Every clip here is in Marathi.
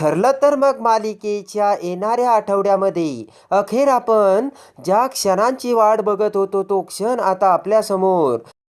ठरलं तर मग मालिकेच्या येणाऱ्या आठवड्यामध्ये अखेर आपण ज्या क्षणांची वाट बघत होतो तो क्षण आता आपल्यासमोर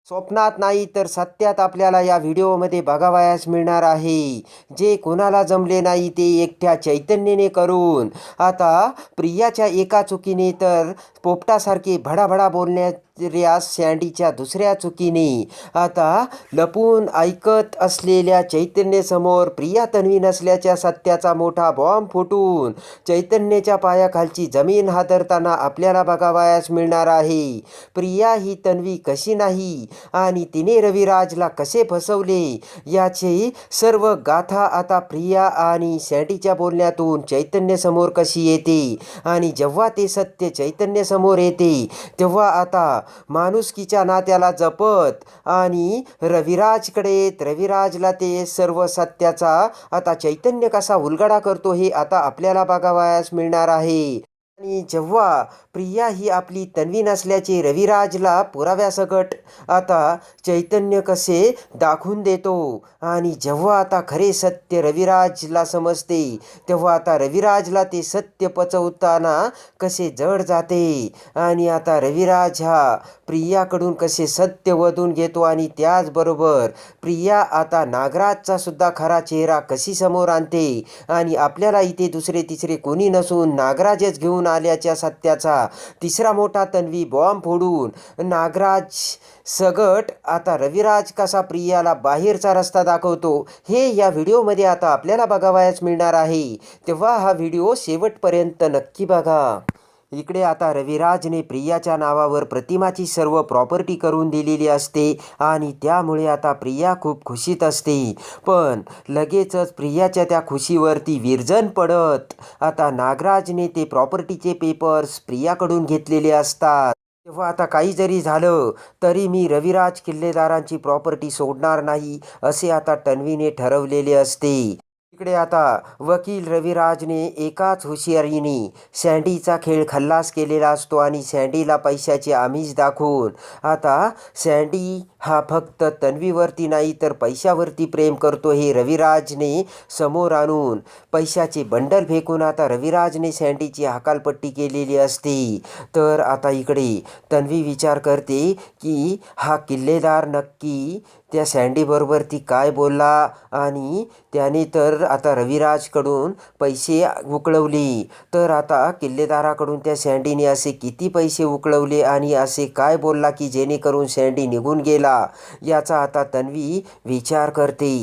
स्वप्नात नाही तर सत्यात आपल्याला या व्हिडिओमध्ये बघावयास मिळणार आहे. जे कोणाला जमले नाही ते एकट्या चैतन्याने करून. आता प्रियाच्या एका चुकीने तर पोपटासारखे भडाभडा बोलणाऱ्या सँडीच्या दुसऱ्या चुकीने. आता लपून ऐकत असलेल्या चैतन्यसमोर प्रिया तन्वी नसल्याच्या सत्याचा मोठा बॉम्ब फुटून चैतन्याच्या पायाखालची जमीन हादरताना आपल्याला बघावयास मिळणार आहे. प्रिया ही तन्वी कशी नाही आणि तिने रविराजला कसे फसवले याचे सर्व गाथा आता प्रिया आणि सँडीच्या बोलण्यातून चैतन्यसमोर कशी येते आणि जेव्हा ते सत्य चैतन्य समोर येते. तेव्हा आता माणुसकीच्या नात्याला जपत आणि रविराजकडे रविराजला ते सर्व सत्याचा आता चैतन्य कसा उलगडा करतो हे आता आपल्याला बघावयास मिळणार आहे. आणि जेव्हा प्रिया ही आपली तन्वी नसल्याचे रविराजला पुराव्यासकट आता चैतन्य कसे दाखवून देतो आणि जेव्हा आता खरे सत्य रविराजला समजते तेव्हा आता रविराजला ते सत्य पचवताना कसे जड जाते आणि आता रविराज हा प्रियाकडून कसे सत्य वधून घेतो आणि त्याचबरोबर प्रिया आता नागराजचा सुद्धा खरा चेहरा कशी समोर आणते आणि आपल्याला इथे दुसरे तिसरे कोणी नसून नागराजच घेऊन आल्याच्या सत्याचा. तिसरा मोठा तन्वी बॉम्ब फोडून नागराज सगट आता रविराज कसा प्रियाला बाहेरचा रस्ता दाखवतो हे या व्हिडिओमध्ये आता आपल्याला बघावयाच मिळणार आहे. तेव्हा हा व्हिडिओ शेवटपर्यंत नक्की बघा. इकडे आता रविराजने प्रियाच्या नावावर प्रतिमाची सर्व प्रॉपर्टी करून दिलेली असते आणि त्यामुळे आता प्रिया खूप खुशीत असते. पण लगेचच प्रियाच्या त्या खुशीवरती विरजन पडत. आता नागराजने ते प्रॉपर्टीचे पेपर्स प्रियाकडून घेतलेले असतात. तेव्हा आता काही जरी झालं तरी मी रविराज किल्लेदारांची प्रॉपर्टी सोडणार नाही असे आता तन्वीने ठरवलेले असते. इकडे आता वकील रविराजने एकाच हुशियारीने सँडीचा खेळ खल्लास केलेला असतो आणि सँडीला पैशाचे आमिष दाखवून आता सँडी हा फक्त तन्वीवरती नाही तर पैशावरती प्रेम करतो हे रविराजने समोर आणून पैशाचे बंडल फेकून आता रविराजने सँडीची हकालपट्टी केलेली असते. तर आता इकडे तन्वी विचार करते की हा किल्लेदार नक्की त्या सँडीबरोबर ती काय बोलला आणि त्याने तर आता रविराजकडून पैसे उकळवली. तर आता किल्लेदाराकडून त्या सँडीने असे किती पैसे उकळवले आणि असे काय बोलला की जेणेकरून सँडी निघून गेला? याचा आता तन्वी विचार करते.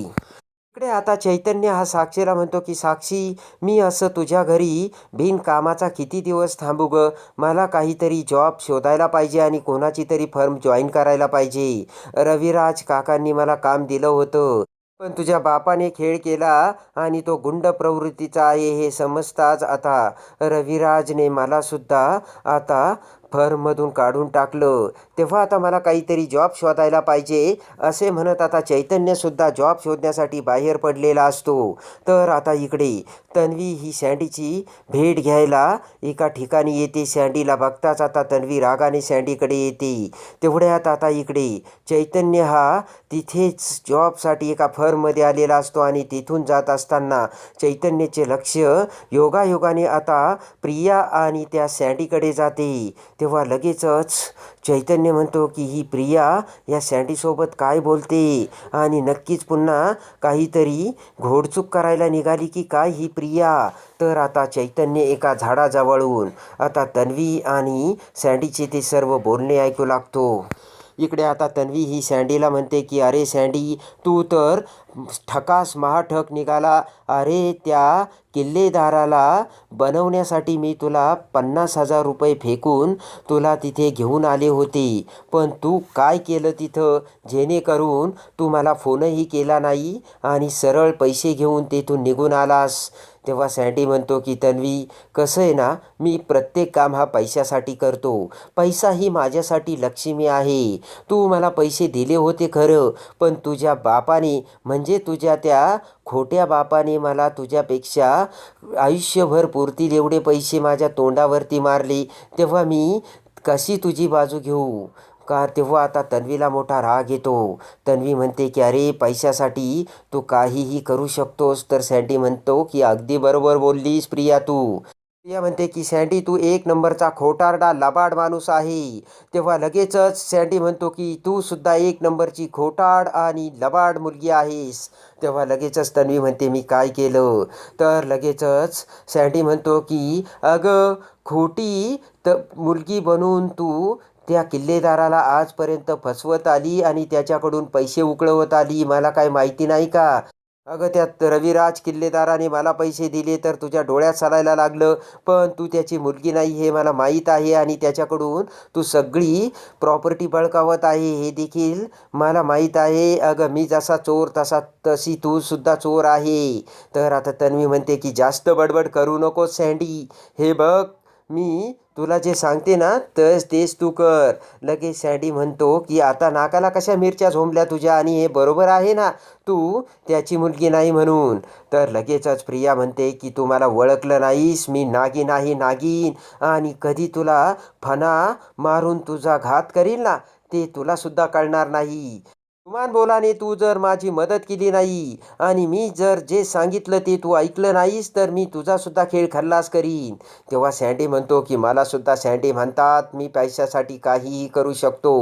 इकडे आता चैतन्य हा साक्षीला म्हणतो की साक्षी मी असं तुझ्या घरी बिनकामाचा किती दिवस थांबू ग? मला काहीतरी जॉब शोधायला पाहिजे आणि कोणाची तरी फर्म जॉईन करायला पाहिजे. रविराज काकांनी मला काम दिलं होतं. पण तुझ्या बापाने खेळ केला आणि तो गुंड प्रवृत्तीचा आहे हे समजताच आता रविराजने मला सुद्धा आता फर्ममधून काढून टाकलं. तेव्हा आता मला काहीतरी जॉब शोधायला पाहिजे असे म्हणत आता चैतन्यसुद्धा जॉब शोधण्यासाठी बाहेर पडलेला असतो. तर आता इकडे तन्वी ही सँडीची भेट घ्यायला एका ठिकाणी येते. सँडीला बघताच आता तन्वी रागाने सँडीकडे येते. तेवढ्यात आता इकडे चैतन्य हा तिथेच जॉबसाठी एका फर्ममध्ये आलेला असतो आणि तिथून जात असताना चैतन्याचे लक्ष योगायोगाने आता प्रिया आणि त्या सँडीकडे जाते. तेव्हा लगेचच चैतन्य म्हणतो की ही प्रिया या सँडीसोबत काय बोलते? आणि नक्कीच पुन्हा काहीतरी घोडचूक करायला निघाली की काय ही प्रिया? तर आता चैतन्य एका झाडाजवळून आता तन्वी आणि सँडीचे ते सर्व बोलणे ऐकू लागतो. इकडे आता तन्वी ही सँडीला म्हणते की अरे सँडी तू तर ठकास महाठक निघाला. अरे त्या किल्लेदाराला बनवण्यासाठी मी तुला पन्नास हजार रुपये फेकून तुला तिथे घेऊन आले होते. पण तू काय केलं तिथं? जेणेकरून तू मला फोनही केला नाही आणि सरळ पैसे घेऊन तेथून निघून आलास. तेव्हा सँडी म्हणतो की तन्वी कसं आहे ना मी प्रत्येक काम हा पैशासाठी करतो. पैसा ही माझ्यासाठी लक्ष्मी आहे. तू मला पैसे दिले होते खरं पण तुझ्या बापाने म्हणजे तुझ्या त्या खोट्या बापाने मला तुझ्यापेक्षा आयुष्यभर पुरतील एवढे पैसे माझ्या तोंडावरती मारले तेव्हा मी कशी तुझी बाजू घेऊ? का? तेव्हा आता तन्वीला मोठा राग येतो. तन्वी म्हणते की अरे पैशासाठी तू काहीही करू शकतोस. तर सँडी म्हणतो की अगदी बरोबर बोललीस प्रिया तू. प्रिया म्हणते की सँडी तू एक नंबरचा खोटारडा लबाड माणूस आहे. तेव्हा लगेचच सँडी म्हणतो की तू सुद्धा एक नंबरची खोटाड आणि लबाड मुलगी आहेस. तेव्हा लगेचच तन्वी म्हणते मी काय केलं? तर लगेचच सँडी म्हणतो की अगं खोटी त मुलगी बनून तू त्या किल्लेदाराला आजपर्यंत फसवत आली आणि त्याच्याकडून पैसे उकळवत आली. मला काय माहिती नाही का? अगं त्यात रविराज किल्लेदाराने मला पैसे दिले तर तुझ्या डोळ्यात चालायला लागलं. पण तू त्याची मुलगी नाही हे मला माहीत आहे आणि त्याच्याकडून तू सगळी प्रॉपर्टी बळकावत आहे हे देखील मला माहीत आहे. अगं मी जसा चोर तसा तशी तू सुद्धा चोर आहे. तर आता तन्वी म्हणते की जास्त बडबड करू नको सँडी हे बघ मी तुला जे सांगते ना तस तेच तू कर. लगेच सँडी म्हणतो की आता नाकाला कशा मिरच्या झोंबल्या तुझ्या आणि हे बरोबर आहे ना? तू त्याची मुलगी नाही म्हणून. तर लगेचच प्रिया म्हणते की तू मला ओळखलं नाहीस मी नागिन आहे नागिन. आणि कधी तुला फणा मारून तुझा घात करील ना ते तुलासुद्धा कळणार नाही. तुमान बोलाने तू जर माझी मदत केली नाही आणि मी जर जे सांगितलं ते तू ऐकलं नाहीस तर मी तुझासुद्धा खेळ खल्लास करीन. तेव्हा सँडी म्हणतो की मला सुद्धा सँडी म्हणतात मी पैशासाठी काहीही करू शकतो.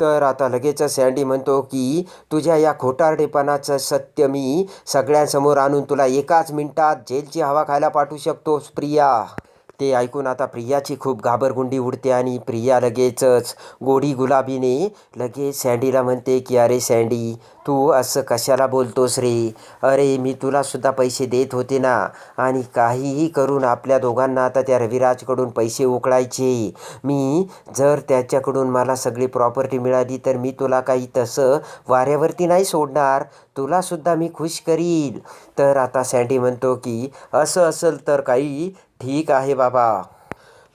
तर आता लगेच सँडी म्हणतो की तुझ्या या खोटारडेपणाचं सत्य मी सगळ्यांसमोर आणून तुला एकाच मिनिटात जेलची हवा खायला पाठवू शकतो प्रिया ते ऐकून आता प्रियाची खूप घाबरगुंडी उडते आणि प्रिया लगेचच गोडी गुलाबीने लगेच सँडीला म्हणते की अरे सँडी तू असं कशाला बोलतोस रे? अरे मी तुलासुद्धा पैसे देत होते ना. आणि काहीही करून आपल्या दोघांना आता त्या रविराजकडून पैसे उकळायचे. मी जर त्याच्याकडून मला सगळी प्रॉपर्टी मिळाली तर मी तुला काही तसं वाऱ्यावरती नाही सोडणार. तुलासुद्धा मी खुश करील तर आता सँडी म्हणतो की असं असेल तर काही ठीक आहे बाबा.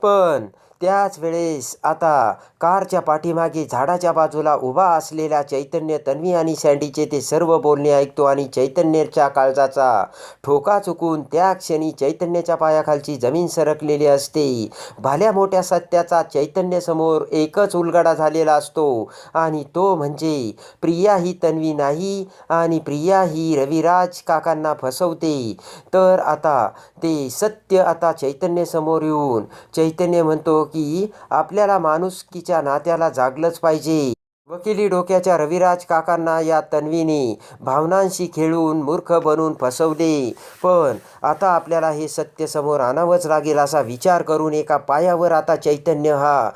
पण त्याच वेळेस आता कारच्या पाठीमागे झाडाच्या बाजूला उभा असलेला चैतन्य तन्वी आणि सँडीचे ते सर्व बोलणे ऐकतो आणि चैतन्याच्या काळजाचा ठोका चुकून त्या क्षणी चैतन्याच्या पायाखालची जमीन सरकलेली असते. भाल्या मोठ्या सत्याचा चैतन्यसमोर एकच उलगडा झालेला असतो आणि तो म्हणजे प्रिया ही तन्वी नाही आणि प्रिया ही रविराज काकांना फसवते. तर आता ते सत्य आता चैतन्यसमोर येऊन चैतन्य म्हणतो की आपल्याला माणुसकीच्या नात्याला जागलंच पाहिजे. वकिली डोक्याच्या रविराज काकांना या तन्वीने भावनांशी खेळून मूर्ख बनून फसवले. पण आता आपल्याला हे सत्य समोर आणावंच लागेल असा विचार करून एका पायावर आता चैतन्य हा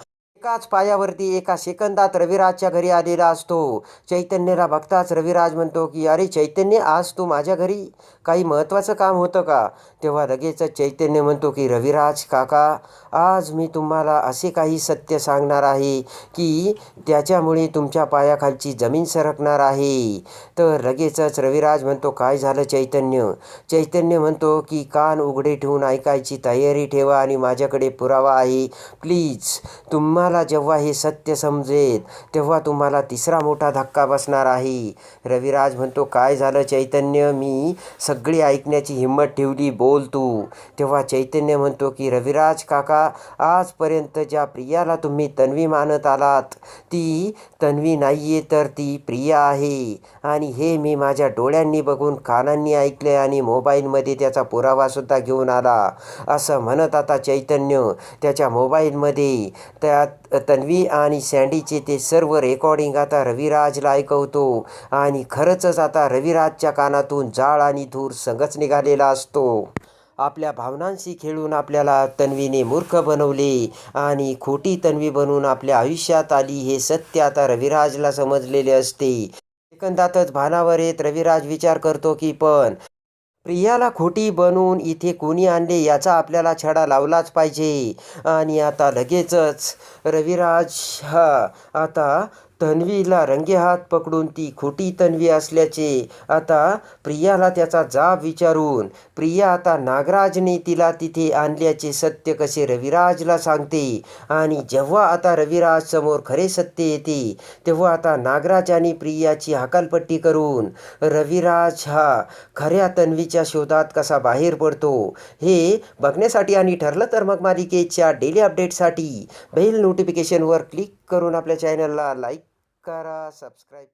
एकाच पायावरती एका सेकंदात रविराजच्या घरी आलेला असतो. चैतन्यला बघताच रविराज म्हणतो की अरे चैतन्य आज तू माझ्या घरी काही महत्त्वाचं काम होतं का? तेव्हा लगेचच चैतन्य म्हणतो की रविराज काका आज मी तुम्हाला असे काही सत्य सांगणार आहे की त्याच्यामुळे तुमच्या पायाखालची जमीन सरकणार आहे. तर लगेचच रविराज म्हणतो काय झालं चैतन्य? चैतन्य म्हणतो की कान उघडे ठेवून ऐकायची तयारी ठेवा आणि माझ्याकडे पुरावा आहे. प्लीज तुम्हाला जेव्हा हे सत्य समजेल तेव्हा तुम्हाला तिसरा मोठा धक्का बसणार आहे. रविराज म्हणतो काय झालं चैतन्य? मी सगळी ऐकण्याची हिंमत ठेवली बोल तू. तेव्हा चैतन्य म्हणतो की रविराज काका आजपर्यंत ज्या प्रियाला तुम्ही तन्वी मानत आलात ती तन्वी नाही आहे तर ती प्रिया आहे. आणि हे मी माझ्या डोळ्यांनी बघून कानांनी ऐकले आणि मोबाईलमध्ये त्याचा पुरावासुद्धा घेऊन आला. असं म्हणत आता चैतन्य त्याच्या मोबाईलमध्ये त्यात तन्वी आणि सँडीचे ते सर्व रेकॉर्डिंग आता रविराजला ऐकवतो. आणि खरंचच आता रविराजच्या कानातून जाळ आणि धूर संगच निघालेला असतो. आपल्या भावनांशी खेळून आपल्याला तन्वीने मूर्ख बनवले आणि खोटी तन्वी बनून आपल्या आयुष्यात आली हे सत्य आता रविराजला समजलेले असते. एकंदातच भानावर येत रविराज विचार करतो की पण प्रियाला खोटी बनवून इथे कोणी आणले याचा आपल्याला छडा लावलाच पाहिजे. आणि आता लगेचच रविराज हा आता तन्वीला रंगेहात पकडून ती खोटी तन्वी असल्याचे आता प्रियाला त्याचा जाब विचारून प्रिया आता नागराजने तिला तिथे आणल्याचे सत्य कसे रविराजला सांगते? आणि जेव्हा आता रविराज समोर खरे सत्य येते तेव्हा आता नागराज आणि प्रियाची हकालपट्टी करून रविराज हा खऱ्या तन्वीच्या शोधात कसा बाहेर पडतो? हे बघण्यासाठी आणि ठरलं तर मग मालिकेच्या डेली अपडेटसाठी बेल नोटिफिकेशनवर क्लिक करून आपल्या चॅनलला लाईक करा सबस्क्राईब